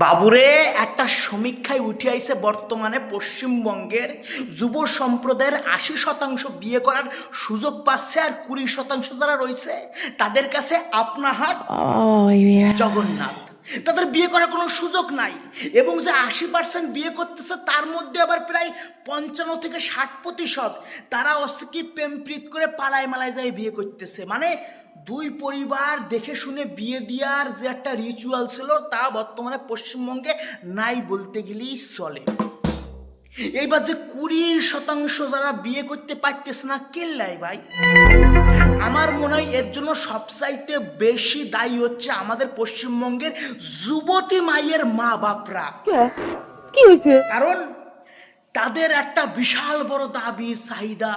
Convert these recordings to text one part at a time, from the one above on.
বাবুরে একটা সমীক্ষায় উঠে আইছে বর্তমানে পশ্চিমবঙ্গের যুব সম্প্রদায়ের আশি শতাংশ বিয়ে করার সুযোগ পাচ্ছে আর কুড়ি শতাংশ যারা রয়েছে তাদের কাছে আপনা হাত Oh, জগন্নাথ। তাদের বিয়ে করার কোনো সুযোগ নাই এবং যে আশি পার্সেন্ট বিয়ে করতেছে তার মধ্যে আবার প্রায় পঞ্চান্ন থেকে ষাট প্রতিশত তারা হচ্ছে কি প্রেমপ্রীত করে পালায় মালায় যায় বিয়ে করতেছে। মানে দুই পরিবার দেখে শুনে বিয়ে দেওয়ার যে একটা রিচুয়াল ছিল তা বর্তমানে পশ্চিমবঙ্গে নাই বলতে গেলেই চলে। এইবার যে কুড়ি শতাংশ যারা বিয়ে করতে পারতেছে না কেল্লাই ভাই? আমার মনে হয় এর জন্য সবচাইতে বেশি দায়ী হচ্ছে আমাদের পশ্চিমবঙ্গের যুবতী মায়ের মা বাপরা কি হয়েছে? কারণ তাদের একটা বিশাল বড় দাবি চাহিদা।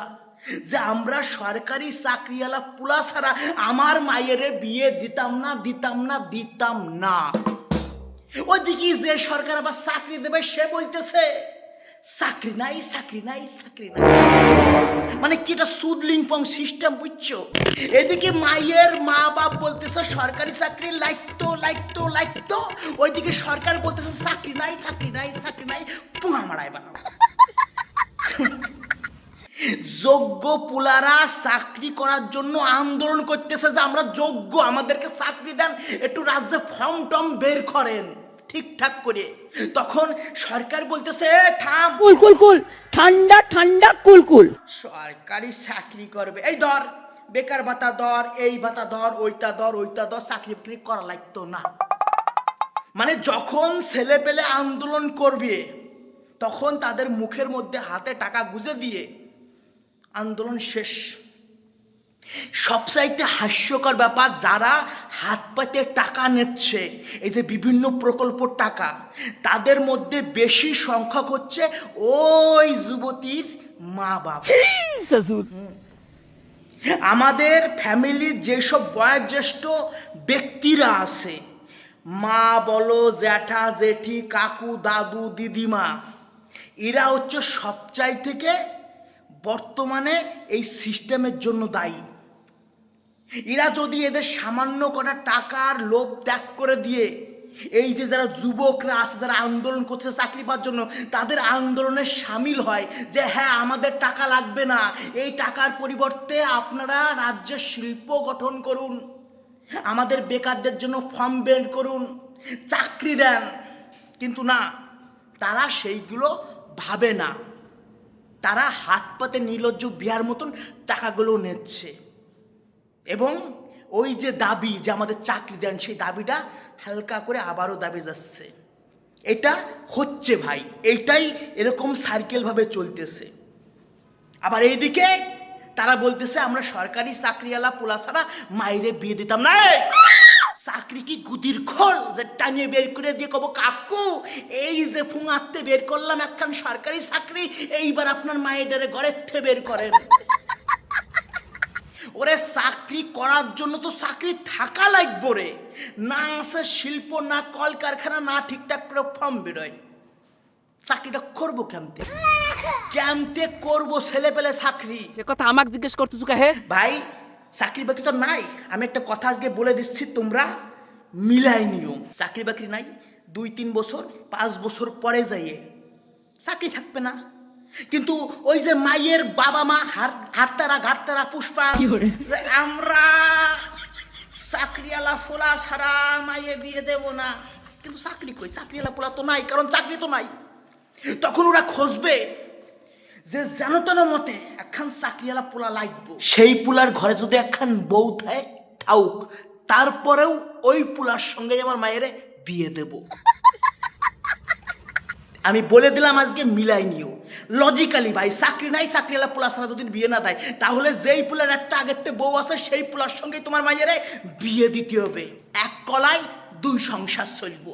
যে আমরা সরকারি চাকরিওয়ালা পুলা ছাড়া আমার মায়েরে বিয়ে দিতাম না দিতাম না দিতাম না। ওইদিকে যে সরকার আবার চাকরি দেবে, সে বলতেছে, চাকরি নাই চাকরি নাই চাকরি নাই। মানে কি এটা সুদলিংপং সিস্টেম বুঝছ? এদিকে মায়ের মা বাপ বলতেছে, সরকারি চাকরি লাইতো লাইতো লাইতো ওইদিকে সরকার বলতেছে, চাকরি নাই চাকরি নাই চাকরি নাই। পুঙা মারায় বানাও। যোগ্য পুলারা চাকরি করার জন্য আন্দোলন করতেছে যে আমরা যোগ্য আমাদেরকে চাকরি দেন একটু রাজ্যে ফর্ম টম বের করেন ঠিকঠাক করে। তখন সরকার বলতেছে "এ, থাম। কুল কুল কুল ঠান্ডা ঠান্ডা কুল কুল। সরকারি চাকরি করবে। এই ধর বেকার ভাতা ধর এই ভাতা ধর ওইটা ধর ওইটা ধর চাকরি বাকরি করা লাগতো না। মানে যখন ছেলে পেলে আন্দোলন করবে তখন তাদের মুখের মধ্যে হাতে টাকা গুজে দিয়ে আন্দোলন শেষ। সবচাইতে হাস্যকর ব্যাপার যারা হাত পাতে টাকা নিচ্ছে এই যে বিভিন্ন প্রকল্পর টাকা তাদের মধ্যে বেশি সংখ্যক হচ্ছে ওই যুবতীর মা বাবা। আমাদের ফ্যামিলির যেসব বয়োজ্যেষ্ঠ ব্যক্তিরা আছে মা বলো জ্যাঠা জেঠি কাকু দাদু দিদিমা এরা হচ্ছে সবচাই থেকে বর্তমানে এই সিস্টেমের জন্য দায়ী। এরা যদি এদের সামান্য কটা টাকার লোভ ত্যাগ করে দিয়ে এই যে যারা যুবকরা আছে, যারা আন্দোলন করছে চাকরি পাওয়ার জন্য, তাদের আন্দোলনে সামিল হয় যে হ্যাঁ আমাদের টাকা লাগবে না। এই টাকার পরিবর্তে আপনারা রাজ্যের শিল্প গঠন করুন। আমাদের বেকারদের জন্য ফর্ম বের করুন। চাকরি দেন। কিন্তু না, তারা সেইগুলো ভাবে না। তারা হাত পাতে নির্লজ্জ বিয়ার মতন টাকাগুলো নিচ্ছে। এবং ওই যে দাবি যে আমাদের চাকরি দেন, সেই দাবিটা হালকা করে আবারও দাবি যাচ্ছে। এটা হচ্ছে ভাই এইটাই এরকম সার্কেলভাবে চলতেছে। আবার এইদিকে তারা বলতেছে, আমরা সরকারি চাকরিওয়ালা পোলা ছাড়া মাইরে বিয়ে দিতাম না! চাকরি কি গুদির খোল যে টানিয়ে বের করে দিয়ে কব কাকু এই যে ফুঙাতে বের করলাম একখান সরকারি চাকরি এইবার আপনার মায়েদের ঘরের থেকে বের করেন। ওরে চাকরি করার জন্য তো চাকরি থাকা লাগবে রে। না আছে শিল্প না কলকারখানা না ঠিকঠাক করে ফর্ম বেরোয়। চাকরিটা করব কেমতে? কেমতে করব ছেলে পেলে চাকরি? সে কথা আমাকে জিজ্ঞেস করতেছু হে? ভাই চাকরি বাকরি তো নাই। আমি একটা কথা আজকে বলে দিচ্ছি তোমরা মিলাই নিও। চাকরি বাকরি নাই দুই তিন বছর পাঁচ বছর পরে যাইয়ে চাকরি থাকবে না। কিন্তু ওই যে মায়ের বাবা মা হার- হারতারা ঘাটতারা পুষ্পা আমরা চাকরিওয়ালা ফোলা সারা মাইয়ে বিয়ে দেব না। কিন্তু চাকরি কই? চাকরিওয়ালা ফোলা তো নাই কারণ চাকরি তো নাই। তখন ওরা খুঁজবে যে যেন তেন মতে একখান চাকরিওয়ালা পোলা লাগবো। সেই পোলার ঘরে যদি একখান বউ থাকে থাউক, তারপরেও ওই পোলার সঙ্গে আমার মায়ের বিয়ে দেব। আমি বলে দিলাম আজকে মিলাই নিও। লজিক্যালি ভাই, চাকরি নাই, চাকরিওয়ালা পোলা ছাড়া যদি বিয়ে না দেয়, তাহলে যেই পোলার একটা আগের থেকে বউ আছে, সেই পোলার সঙ্গে তোমার মায়ের বিয়ে দিতে হবে। এক কলায় দুই সংসার চলবো।